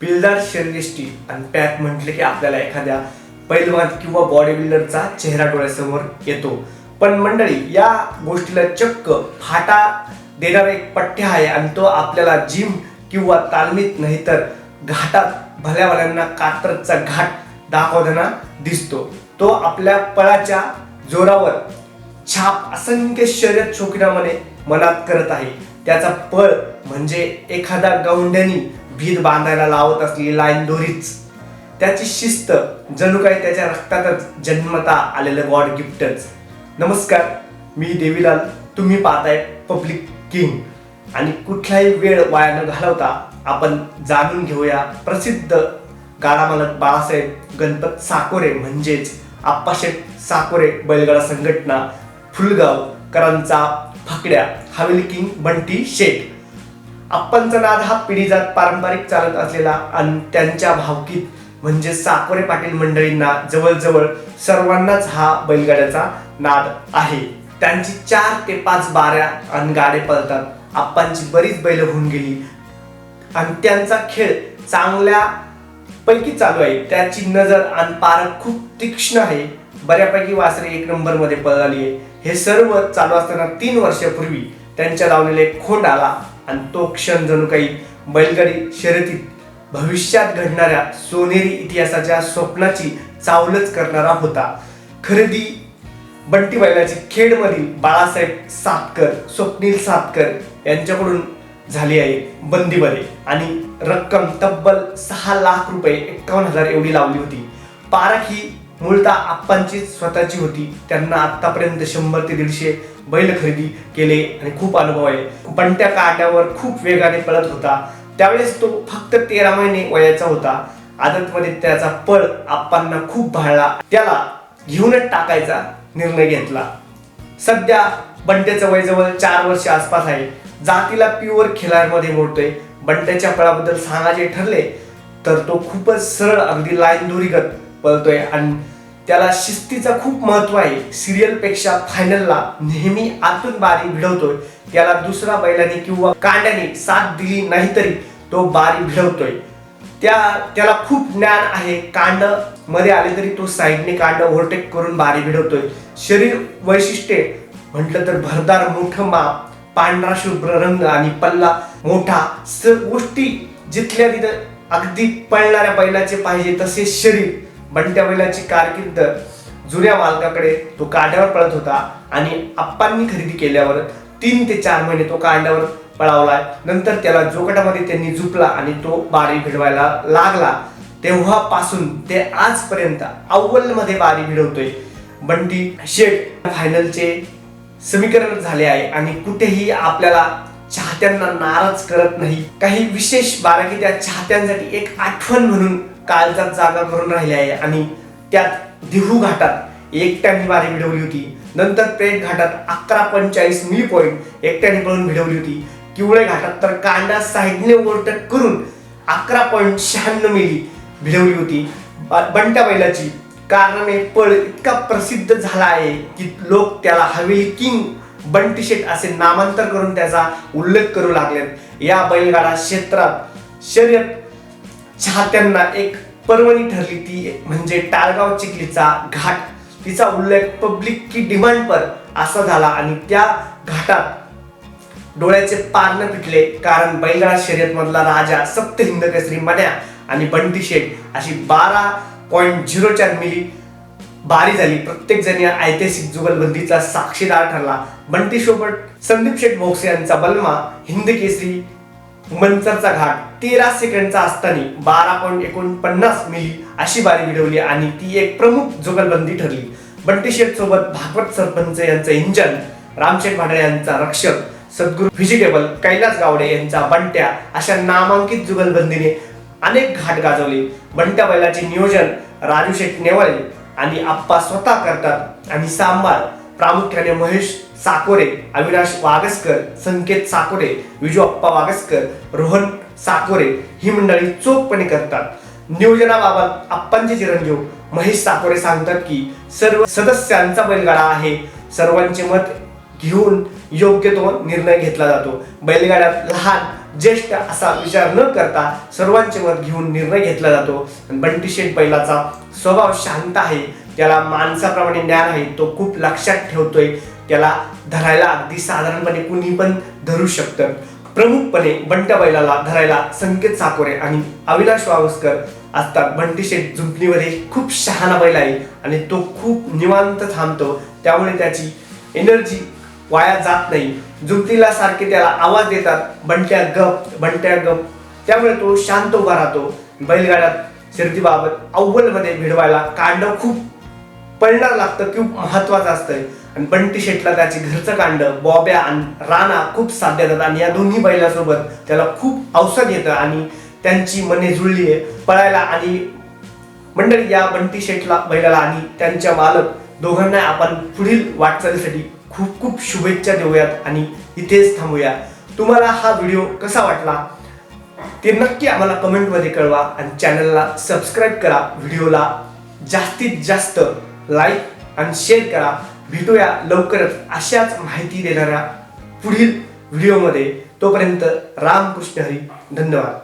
पिलदार शरीरयष्टी आणि पॅक म्हटले की आपल्याला एखाद्या पैलवान किंवा बॉडी बिल्डरचा चेहरा डोळ्यासमोर येतो. पण मंडळी या गोष्टीला चक्क फाटा देणारा एक पठ्ठ्या आहे आणि तो आपल्याला जिम किंवा तालमीत नाही तर घाटात भल्या भल्यांना कात्रचा घाट दाखवताना दिसतो. तो आपल्या पळाच्या जोरावर छाप असंख्य शर्यत शौकीनामध्ये मनात करत आहे. त्याचा पळ म्हणजे एखादा गौंड्यानी भीत बांधायला लावत असलेली लाईन दोरीच. त्याची शिस्त जणू काही त्याच्या रक्तातच जन्मता आलेलं गॉड गिफ्टच नमस्कार मी देवीलाल तुम्ही पाहताय पब्लिक किंग आणि कुठलाही वेळ वाया न घालवता आपण जाणून घेऊया प्रसिद्ध गाडामालक बाळासाहेब गणपत साकोरे म्हणजेच आप्पाशेठ साकोरे बैलगाडा संघटना फुलगाव करांचा फाकड्या हवेली किंग बंटी शेठ. अप्पांचा नाद हा पिढीजात पारंपरिक चालत असलेला आणि त्यांच्या भावकीत म्हणजे साकोरे पाटील मंडळींना जवळजवळ सर्वांनाच हा बैलगाड्याचा नाद आहे. त्यांची चार ते पाच बाऱ्या आणि गाडे पळतात. आप्पांची बरीच बैल होऊन गेली. आणि त्यांचा खेळ चांगल्या पैकी चालू आहे. त्याची नजर आणि पारख खूप तीक्ष्ण आहे. बऱ्यापैकी वासरे एक नंबरमध्ये पळाली आहे. हे सर्व चालू असताना तीन वर्षापूर्वी त्यांच्या लावलेला एक आला आणि तो क्षण जणू काही बैलगाडी शर्यतीत भविष्यात घडणाऱ्या सोनेरी इतिहासाच्या स्वप्नाची चावलच करणारा होता. खरेदी बंटी बैलाची खेडमधील बाळासाहेब सातकर स्वप्नील सातकर यांच्याकडून झाली आहे बंदीमध्ये. आणि रक्कम तब्बल सहा लाख रुपये एकावन्न हजार एवढी लावली होती. पारख ही मूळतः आप्पांची स्वतःची होती. त्यांना आतापर्यंत शंभर ते दीडशे बैल खरेदी केले आणि खूप अनुभव आहे बंट्या काट्यावर खूप वेगाने पळत होता. त्यावेळेस तो फक्त तेरा महिने वयाचा होता. आदतमध्ये त्याचा पळ आप्पांना खूप भाळला. त्याला घेऊनच टाकायचा निर्णय घेतला. सध्या बंट्याचं वय जवळ चार वर्ष आसपास आहे. जातीला प्युअर खिलारमध्ये मोडतोय. बंट्याच्या पळाबद्दल सांगायचे ठरले तर तो खूपच सरळ अगदी लाईन दोरीगत पळतोय. आणि त्याला शिस्तीचं खूप महत्त्व आहे. सिरियलपेक्षा फायनलला नेहमी आतून बारी भिडवतोय. त्याला दुसरा बैलाने किंवा कांड्याने साथ दिली नाही तरी तो बारी भिडवतोय. त्या त्याला खूप ज्ञान आहे. कांडमध्ये आले तरी तो साईडने कांड ओव्हरटेक करून बारी भिडवतोय. शरीर वैशिष्ट्ये म्हटलं तर भरदार मोठं माप पांढरा शुभ्र रंग आणि पल्ला मोठा. गोष्टी जिथल्या तिथं अगदी पळणाऱ्या बैलाचे पाहिजे तसे शरीर बंट्या बैलाची कारकीर्द जुन्या मालकाकडे तो कांड्यावर पळत होता आणि आप्पांनी खरेदी केल्यावर तीन ते चार महिने तो कांड्यावर पळावलाय नंतर त्याला जोगटामध्ये त्यांनी झुपला आणि तो बारी भिडवायला लागला. तेव्हापासून ते आजपर्यंत अव्वलमध्ये बारी भिडवतोय. बंटी शेट फायनलचे समीकरण झाले आहे आणि कुठेही आपल्याला चाहत्यांना नाराज करत नाही. काही विशेष बाराकी त्या चाहत्यांसाठी एक आठवण म्हणून कालचा जागा करून राहिली आहे आणि त्यात दिहू घाटात एकट्याने बारी भिडवली होती. नंतर पेठ घाटात अकरा पंचाळीस मिली पॉईंट एकट्याने पळून भिडवली होती. किवळे घाटात तर कांडा साईडने ओव्हरटेक करून अकरा पॉईंट शहाण्णव मिली भिडवली होती. बंट्या बैलाची. कारणाने पळ इतका प्रसिद्ध झाला आहे की लोक त्याला हवेली किंग बंटी शेट असे नामांतर करून त्याचा उल्लेख करू लागलेत. या बैलगाडा क्षेत्रात शर्यत चाहत्यांना एक पर्वणी ठरली ती म्हणजे टाळगाव चिखलीचा घाट. तिचा उल्लेख पब्लिक की डिमांड पर असा झाला आणि त्या घाटात डोळ्याचे पार पिटले. कारण बैलगाडा शर्यत मधला राजा सप्तहिंद केसरी मन्या आणि बंटी शेठ अशी बारा पॉईंट झिरो चार मिली बारी झाली. प्रत्येक जण या ऐतिहासिक जुगलबंदीचा साक्षीदार ठरला. बंटी सोबत संदीप शेठ भोसले यांचा बलमा हिंद केसरी मंचरचा घाट. तेरा सेकंडचा असताना बारा पॉईंट एकोणपन्नास मिली अशी बारी मिळवली आणि ती एक प्रमुख जुगलबंदी ठरली. बंटी शेठ सोबत भागवत सरपंच यांचं इंजन रामशेठ भाडे यांचा रक्षक सद्गुरू व्हेजिटेबल कैलास गावडे यांचा बंट्या अशा नामांकित जुगलबंदीने अनेक घाट गाजवले. बंट्या बैलाचे नियोजन राजू शेठ नेवाळे आणि आप्पा स्वतः करतात आणि सांबार प्रामुख्याने महेश साकोरे अविनाश वागसकर संकेत साकोरे विजू अप्पा वागसकर रोहन साकोरे ही मंडळी चोखपणे करतात. नियोजनाबाबत आप्पांचे चिरंजीव महेश साकोरे सांगतात की सर्व सदस्यांचा बैलगाडा आहे. सर्वांचे मत घेऊन योग्य तो निर्णय घेतला जातो. बैलगाड्यात लहान ज्येष्ठ असा विचार न करता सर्वांचे मत घेऊन निर्णय घेतला जातो. आणि बंटी शेठ बैलाचा स्वभाव शांत आहे. त्याला माणसाप्रमाणे ज्ञान आहे तो खूप लक्षात ठेवतोय. त्याला धरायला अगदी साधारणपणे कुणी पण धरू शकतं. प्रमुखपणे बंट बैलाला धरायला संकेत साकोरे आणि अविनाश वावस्कर असतात. बंटी शेठ जुंपणीमध्ये खूप शहाणा बैल आहे आणि तो खूप निवांत थांबतो. त्यामुळे त्याची एनर्जी वाया जात नाही. झुंपणीला सारखे त्याला आवाज देतात बंट्या गप बंट्या गप. त्यामुळे तो शांत उभा राहतो. बैलगाड्यात शिर्दीबाबत अव्वलमध्ये भिडवायला कांड खूप पळणार लागतं खूप महत्वाचं असतंय. आणि बंटी शेटला त्याचे घरचं कांड बॉब्या आणि राणा खूप साथ देतात आणि या दोन्ही बैलासोबत त्याला खूप औषध येतं आणि त्यांची मने जुळली आहे पळायला. आणि मंडळी या बंटी शेटला बैलाला आणि त्यांच्या मालक दोघांना आपण पुढील वाटचालीसाठी खूप खूप शुभेच्छा देऊयात आणि इथेच थांबूया. तुम्हाला हा व्हिडिओ कसा वाटला ते नक्की आम्हाला कमेंटमध्ये कळवा आणि चॅनलला सबस्क्राईब करा. व्हिडिओला जास्तीत जास्त लाईक आणि शेअर करा. भेटूया लवकरच अशाच माहिती देणाऱ्या पुढील व्हिडिओमध्ये. तोपर्यंत रामकृष्ण हरी. धन्यवाद.